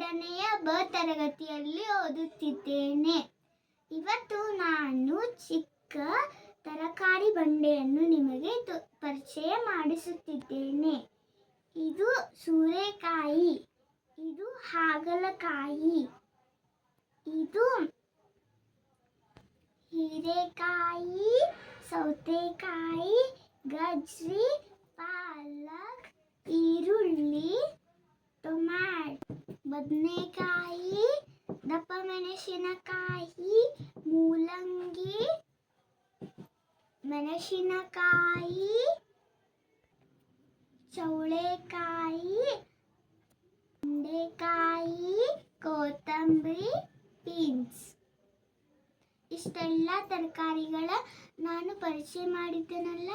ಎರಡನೆಯ ಬ ತರಗತಿಯಲ್ಲಿ ಓದುತ್ತಿದ್ದೇನೆ. ಇವತ್ತು ನಾನು ಚಿಕ್ಕ ತರಕಾರಿ ಬಂಡೆಯನ್ನು ನಿಮಗೆ ಪರಿಚಯ ಮಾಡಿಸುತ್ತಿದ್ದೇನೆ. ಇದು ಸೂರೆಕಾಯಿ, ಇದು ಹಾಗಲಕಾಯಿ, ಇದು ಹೀರೆಕಾಯಿ, ಸೌತೆಕಾಯಿ, ಗಜ್ರಿ ಬದನೆಕಾಯಿ ದಪ್ಪ ಮೆಣಸಿನಕಾಯಿ ಮೂಲಂಗಿ ಮೆಣಸಿನಕಾಯಿ ಚೌಳೆಕಾಯಿ ಬೆಂಡೆಕಾಯಿ ಕೊತ್ತಂಬರಿ ಬೀನ್ಸ್. ಇಷ್ಟೆಲ್ಲ ತರಕಾರಿಗಳ ನಾನು ಪರಿಚಯ ಮಾಡಿದ್ದೇನಲ್ಲ